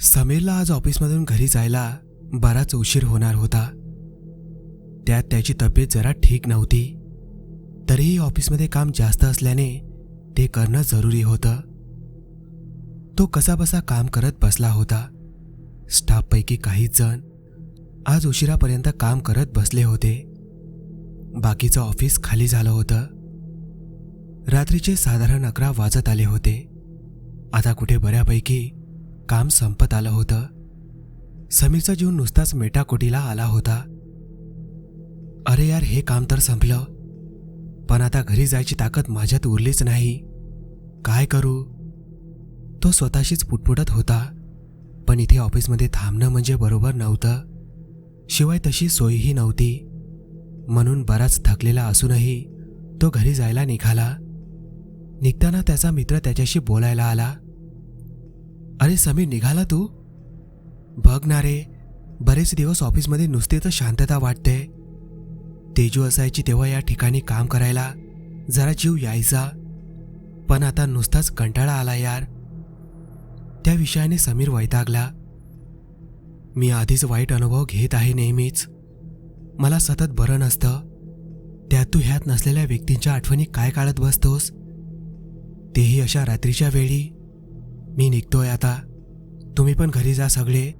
समीरला आज ऑफिसमधून घरी जायला बराच उशीर होणार होता. त्यात त्याची तब्येत जरा ठीक नव्हती. तरीही ऑफिसमध्ये काम जास्त असल्याने ते करणं जरुरी होतं. तो कसाबसा काम करत बसला होता. स्टाफपैकी काही जण आज उशिरापर्यंत काम करत बसले होते. बाकीचं ऑफिस खाली झालं होतं. रात्रीचे साधारण अकरा वाजत आले होते. आता कुठे बऱ्यापैकी काम संपत आलं होतं. समीरचा जीव नुसताच मेटाकोटीला आला होता. अरे यार हे काम तर संपलं. पण आता घरी जायची ताकद माझ्यात उरलीच नाही. काय करू? तो स्वतःशीच पुटपुटत होता. पण इथे ऑफिसमध्ये थांबणं म्हणजे बरोबर नव्हतं. शिवाय तशी सोयही नव्हती. म्हणून बराच थकलेला असूनही तो घरी जायला निघाला. निघताना त्याचा मित्र त्याच्याशी बोलायला आला. अरे समीर निघाला तू? बघ ना रे बरेच दिवस ऑफिसमध्ये नुसते तर शांतता वाटते. तेजू असायची तेव्हा या ठिकाणी काम करायला जरा जीव यायचा. पण आता नुसताच कंटाळा आला यार. त्या विषयाने समीर वैतागला. मी आधीच वाईट अनुभव घेत आहे नेहमीच. मला सतत बरं नसतं. त्यात तू ह्यात नसलेल्या व्यक्तींच्या आठवणी काय काढत बसतोस? तेही अशा रात्रीच्या वेळी. मी निघतोय आता. तुम्ही पण घरी जा सगळे.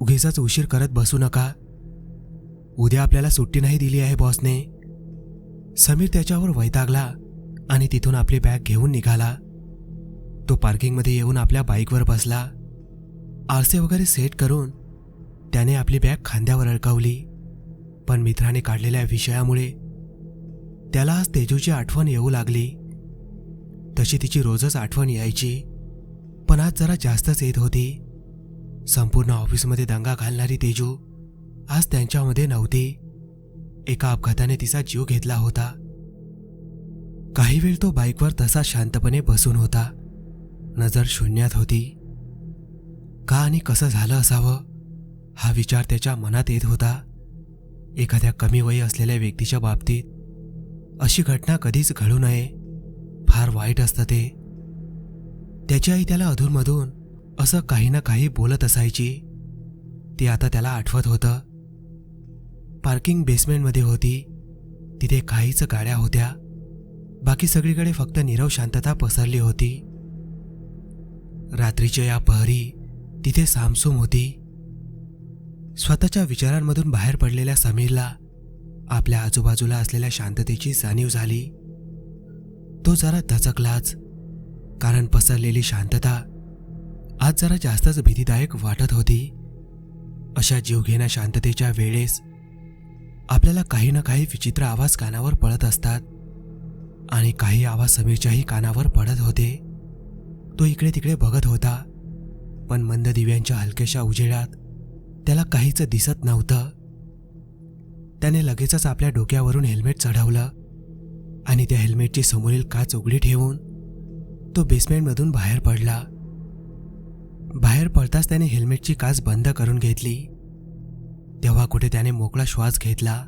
उगीचाच उशीर करत बसू नका. उद्या आपल्याला सुट्टी नाही दिली आहे बॉसने. समीर त्याच्यावर वैतागला आणि तिथून आपली बॅग घेऊन निघाला. तो पार्किंगमध्ये येऊन आपल्या बाईकवर बसला. आरसे वगैरे सेट करून त्याने आपली बॅग खांद्यावर अडकवली. पण मित्राने काढलेल्या विषयामुळे त्याला आज तेजूची आठवण येऊ लागली. तशी तिची रोजच आठवण यायची. पण आज जरा जास्तच येत होती. संपूर्ण ऑफिसमध्ये दंगा घालणारी तेजू आज त्यांच्यामध्ये नव्हती. एका अपघाताने तिचा जीव घेतला होता. काही वेळ तो बाईकवर तसा शांतपणे बसून होता. नजर शून्यात होती. का आणि कसं झालं असावं? हा विचार त्याच्या मनात येत होता. एखाद्या कमी वयी असलेल्या व्यक्तीच्या बाबतीत अशी घटना कधीच घडू नये. फार वाईट असतं ते. त्याची आई त्याला अधूनमधून असं काही ना काही बोलत असायची. ते आता त्याला आठवत होतं. पार्किंग बेसमेंटमध्ये होती. तिथे काहीच गाड्या होत्या. बाकी सगळीकडे फक्त नीरव शांतता पसरली होती. रात्रीच्या या पहरी तिथे सामसूम होती. स्वतःच्या विचारांमधून बाहेर पडलेल्या समीरला आपल्या आजूबाजूला असलेल्या शांततेची जाणीव झाली. तो जरा दचकलाच कारण पसरलेली शांतता आज जरा जास्तच भीतीदायक वाटत होती. अशा जीवघेण्या शांततेच्या वेळेस आपल्याला काही ना काही विचित्र आवाज कानावर पडत असतात आणि काही आवाज समीरच्याही कानावर पडत होते. तो इकडे तिकडे बघत होता पण मंद दिव्यांच्या हलक्याशा उजेडात त्याला काहीच दिसत नव्हतं. त्याने लगेचच आपल्या डोक्यावरून हेल्मेट चढवलं आणि त्या हेल्मेटची समोरील काच उघडी ठेवून तो बेसमेंटमधून बाहेर पडला. बाहेर पडताच त्याने हेल्मेटची काच बंद करून घेतली. तेव्हा कुठे त्याने मोकळा श्वास घेतला.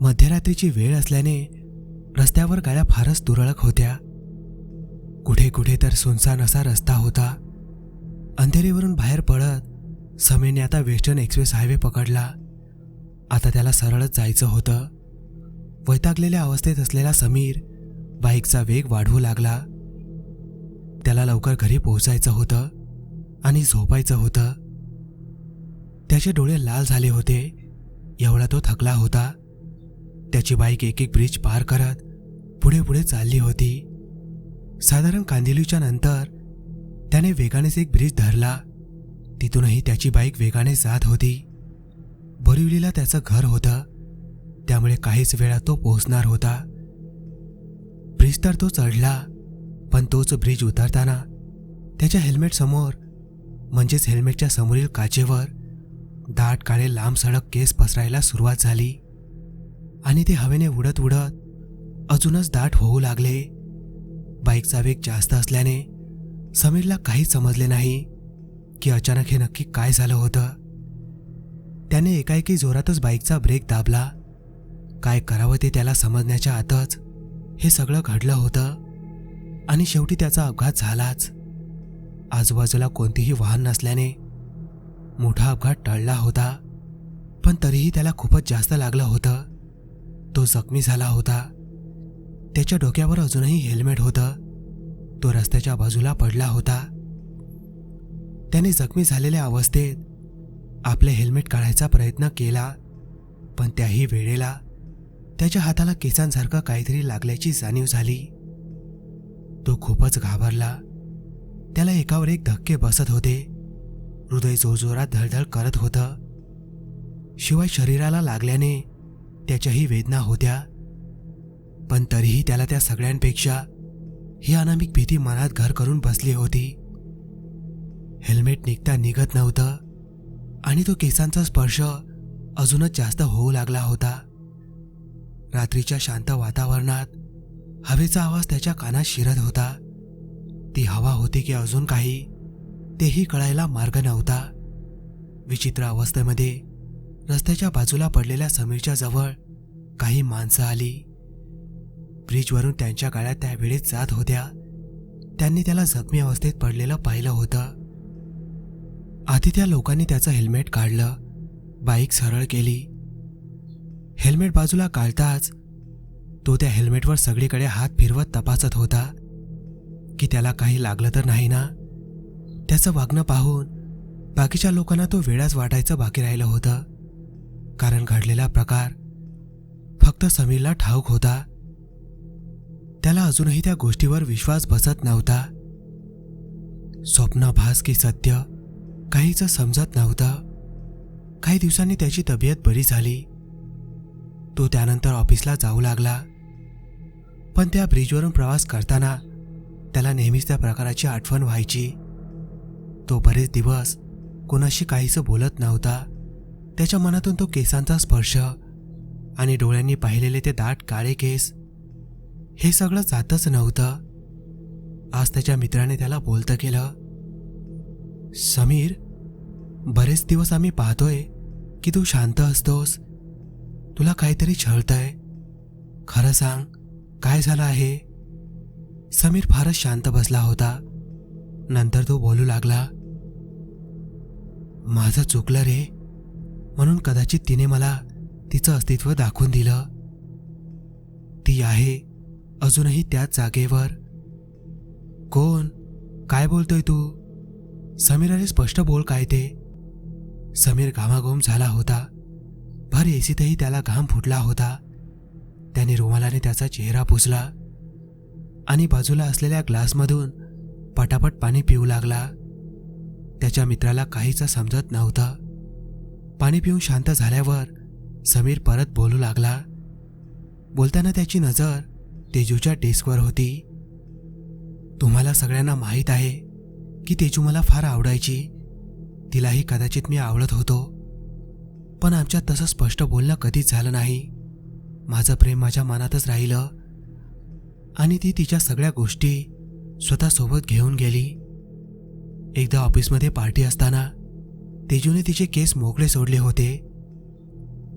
मध्यरात्रीची वेळ असल्याने रस्त्यावर गाड्या फारच तुरळक होत्या. कुठे कुठे तर सुनसान असा रस्ता होता. अंधेरीवरून बाहेर पडत समीरने आता वेस्टर्न एक्सप्रेस हायवे पकडला. आता त्याला सरळच जायचं होतं. वैतागलेल्या अवस्थेत असलेला समीर बाईकचा वेग वाढवू लागला. त्याला लवकर घरी पोहोचायचं होतं आणि झोपायचं होतं. त्याचे डोळे लाल झाले होते. एवढा तो थकला होता. त्याची बाईक एक एक ब्रिज पार करत पुढे पुढे चालली होती. साधारण कांदिलीच्या नंतर त्याने वेगानेच एक ब्रिज धरला. तिथूनही त्याची बाईक वेगाने जात होती. बोरिवलीला त्याचं घर होतं. त्यामुळे काहीच वेळा तो पोहोचणार होता. ब्रिज तर तो चढला पण तोच ब्रिज उतरताना त्याच्या हेल्मेट समोर म्हणजेच हेल्मेटच्या समोरील काचेवर दाट काळे लांब सडक केस पसरायला सुरुवात झाली. आणि ते हवेने उडत उडत अजूनच दाट होऊ लागले. बाईकचा वेग जास्त असल्याने समीरला काहीच समजले नाही. की अचानक हे नक्की काय झालं होतं? त्याने एकाएकी जोरातच बाईकचा ब्रेक दाबला. काय करावं ते त्याला समजण्याच्या आतच हे सगळं घडलं होतं आणि शेवटी त्याचा अपघात झालाच. आजूबाजूला कोणतीही वाहन नसल्याने मोठा अपघात टळला होता पण तरीही त्याला खूपच जास्त लागलं होतं. तो जखमी झाला होता. त्याच्या डोक्यावर अजूनही हेल्मेट होतं. तो रस्त्याच्या बाजूला पडला होता. त्याने जखमी झालेल्या अवस्थेत आपले हेल्मेट काढायचा प्रयत्न केला पण त्याही वेळेला त्याच्या हाताला केसांसारखं काहीतरी लागल्याची जाणीव झाली. तो खूपच घाबरला. त्याला एकावर एक धक्के बसत होते. हृदय जोरजोरात धडधड करत होतं. शिवाय शरीराला लागल्याने त्याच्याही वेदना होत्या. पण तरीही त्याला त्या सगळ्यांपेक्षा ही अनामिक भीती मनात घर करून बसली होती. हेल्मेट निघता निघत नव्हतं. आणि तो केसांचा स्पर्श अजूनच जास्त होऊ लागला होता. रात्रीच्या शांत वातावरणात हवेचा आवाज त्याच्या कानात शिरत होता. ती हवा होती की अजून काही तेही कळायला मार्ग नव्हता. विचित्र अवस्थेमध्ये रस्त्याच्या बाजूला पडलेल्या समीरच्या जवळ काही माणसं आली. ब्रिजवरून त्यांच्या गाड्या त्यावेळेस जात होत्या. त्यांनी त्याला जखमी अवस्थेत पडलेलं पाहिलं होतं. आधी त्या लोकांनी त्याचं हेल्मेट काढलं. बाईक सरळ केली. हेल्मेट बाजूला काढताच तो त्या हेल्मेटवर सगळीकडे हात फिरवत तपासत होता. की त्याला काही लागलं तर नाही ना? त्याचं वागणं पाहून बाकीच्या लोकांना तो वेळाच वाटायचं बाकी राहिलं होतं. कारण घडलेला प्रकार फक्त समीरला ठाऊक होता. त्याला अजूनही त्या गोष्टीवर विश्वास बसत नव्हता. स्वप्नाभास की सत्य काहीच समजत नव्हतं. काही दिवसांनी त्याची तब्येत बरी झाली. तो त्यानंतर ऑफिसला जाऊ लागला. पण त्या ब्रिजवरून प्रवास करताना त्याला नेहमीच त्या प्रकाराची आठवण व्हायची. तो बरेच दिवस कोणाशी काहीचं बोलत नव्हता. त्याच्या मनातून तो केसांचा स्पर्श आणि डोळ्यांनी पाहिलेले ते दाट काळे केस हे सगळं जातच नव्हतं. आज त्याच्या मित्राने त्याला बोलतं केलं समीर बरेच दिवस आम्ही पाहतोय की तू शांत असतोस. तुला काहीतरी छळतंय. खरं सांग काय झालं आहे? समीर फारच शांत बसला होता. नंतर तो बोलू लागला माझं चुकलं रे. म्हणून कदाचित तिने मला तिचं अस्तित्व दाखवून दिलं. ती आहे अजूनही त्याच जागेवर. कोण? काय बोलतोय तू? समीर अरे स्पष्ट बोल काय ते? समीर घामाघूम झाला होता. भर एसीतही त्याला घाम फुटला होता. त्याने रुमालाने त्याचा चेहरा पुसला आणि बाजूला असलेल्या ग्लासमधून पटापट पाणी पिऊ लागला. त्याच्या मित्राला काहीच समजत नव्हतं. पाणी पिऊन शांत झाल्यावर समीर परत बोलू लागला. बोलताना त्याची नजर तेजूच्या डेस्कवर होती. तुम्हाला सगळ्यांना माहीत आहे की तेजू मला फार आवडायची. तिलाही कदाचित मी आवडत होतो. पण आमच्यात तसं स्पष्ट बोलणं कधीच झालं नाही. माझं प्रेम माझ्या मनातच राहिलं. आणि ती तिच्या सगळ्या गोष्टी स्वतःसोबत घेऊन गेली. एकदा ऑफिसमध्ये पार्टी असताना तेजूने तिचे केस मोकळे सोडले होते.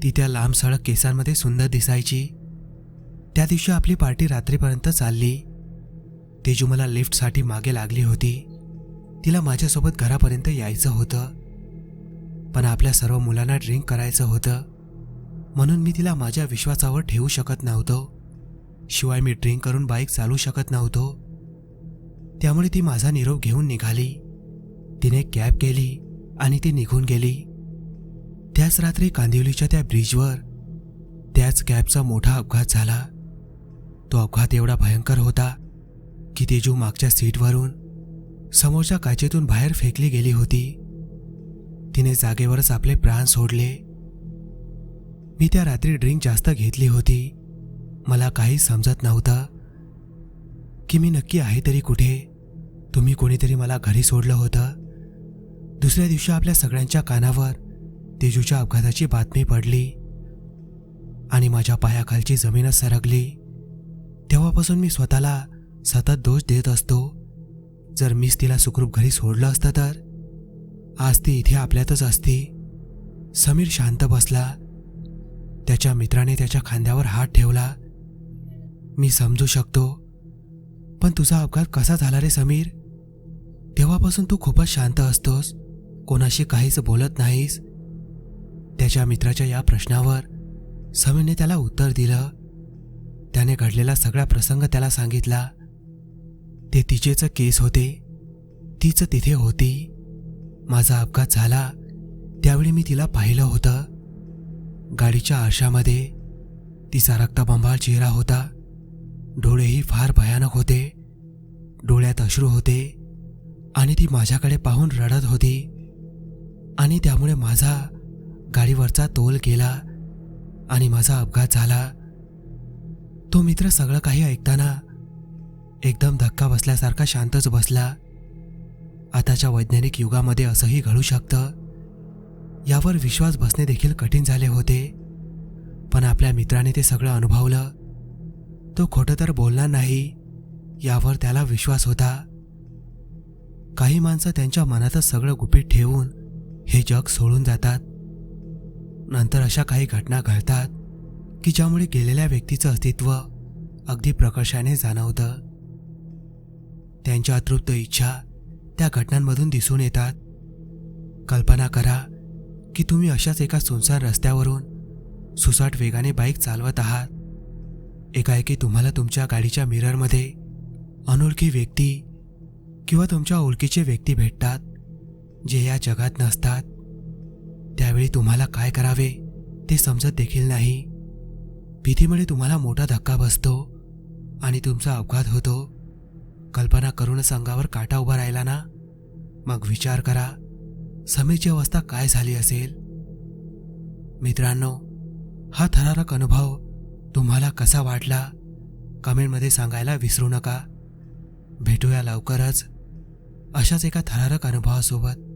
ती त्या लांब सडक केसांमध्ये सुंदर दिसायची. त्या दिवशी आपली पार्टी रात्रीपर्यंत चालली. तेजू मला लिफ्टसाठी मागे लागली होती. तिला माझ्यासोबत घरापर्यंत यायचं होतं. पण आपल्या सर्व मुलांना ड्रिंक करायचं होतं. म्हणून मी तिला माझ्या विश्वासावर ठेवू शकत नव्हतो. शिवाय मी ड्रिंक करून बाईक चालू शकत नव्हतो. त्यामुळे ती माझा निरोप घेऊन निघाली. तिने कॅब केली आणि ती निघून गेली. त्याच रात्री कांदिवलीच्या त्या ब्रिजवर त्याच कॅबचा मोठा अपघात झाला. तो अपघात एवढा भयंकर होता की तेजू मागच्या सीटवरून समोरच्या काचेतून बाहेर फेकली गेली होती. तिने जागेवरच आपले प्राण सोडले. मी त्या रात्री ड्रिंक जास्त घेतली होती. मला काही समजत नव्हतं. की मी नक्की आहे तरी कुठे? तुम्ही कोणीतरी मला घरी सोडलं होतं. दुसऱ्या दिवशी आपल्या सगळ्यांच्या कानावर तेजूच्या अपघाताची बातमी पडली. आणि माझ्या पायाखालची जमीनच सरकली. तेव्हापासून मी स्वतःला सतत दोष देत असतो. जर मीच तिला सुखरूप घरी सोडलं असतं तर? आज ती इथे आपल्यातच असती. समीर शांत बसला. त्याच्या मित्राने त्याच्या खांद्यावर हात ठेवला. मी समजू शकतो. पण तुझा अपघात कसा झाला रे समीर? तेव्हापासून तू खूपच शांत असतोस. कोणाशी काहीच बोलत नाहीस. त्याच्या मित्राच्या या प्रश्नावर समीरने त्याला उत्तर दिलं. त्याने घडलेला सगळा प्रसंग त्याला सांगितला. ते तिचेच केस होते. तीच तिथे होती. माझा अपघात झाला. त्यावेळी मी तिला पाहिलं होतं. गाडीच्या आरशामध्ये तिचा रक्तबंबाळ चेहरा होता. डोळेही फार भयानक होते. डोळ्यात अश्रू होते. आणि ती माझ्याकडे पाहून रडत होती. आणि त्यामुळे माझा गाडीवरचा तोल गेला आणि माझा अपघात झाला. तो मित्र सगळं काही ऐकताना एकदम धक्का बसल्यासारखा शांतच बसला. आताच्या वैज्ञानिक युगामध्ये असंही घडू शकतं. यावर विश्वास बसणे देखील कठीण झाले होते. पण आपल्या मित्राने ते सगळं अनुभवलं. तो खोटं तर बोलणार नाही यावर त्याला विश्वास होता. काही माणसं त्यांच्या मनातच सगळं गुपित ठेवून हे जग सोडून जातात. नंतर अशा काही घटना घडतात की ज्यामुळे गेलेल्या व्यक्तीचं अस्तित्व अगदी प्रकर्षाने जाणवतं. त्यांच्या अतृप्त इच्छा त्या घटनांमधून दिसून येतात. कल्पना करा की तुम्ही अशाच एका सुनसान रस्त्यावरून सुसाट वेगाने बाईक चालवत आहात. एकाएकी तुम्हाला तुमच्या गाडीच्या मिररमध्ये अनोळखी व्यक्ती किंवा तुमच्या ओळखीचे व्यक्ती भेटतात जे या जगात नसतात. त्यावेळी तुम्हाला काय करावे ते समजत देखील नाही. भीतीमुळे तुम्हाला मोठा धक्का बसतो आणि तुमचा अपघात होतो. कल्पना करूनच अंगावर काटा उभा राहिला ना? मग विचार करा समीरची अवस्था काय झाली असेल? मित्रांनो हा थरारक अनुभव तुम्हाला कसा वाटला? कमेंटमध्ये सांगायला विसरू नका. भेटूया लवकरच अशाच एका थरारक अनुभवासोबत.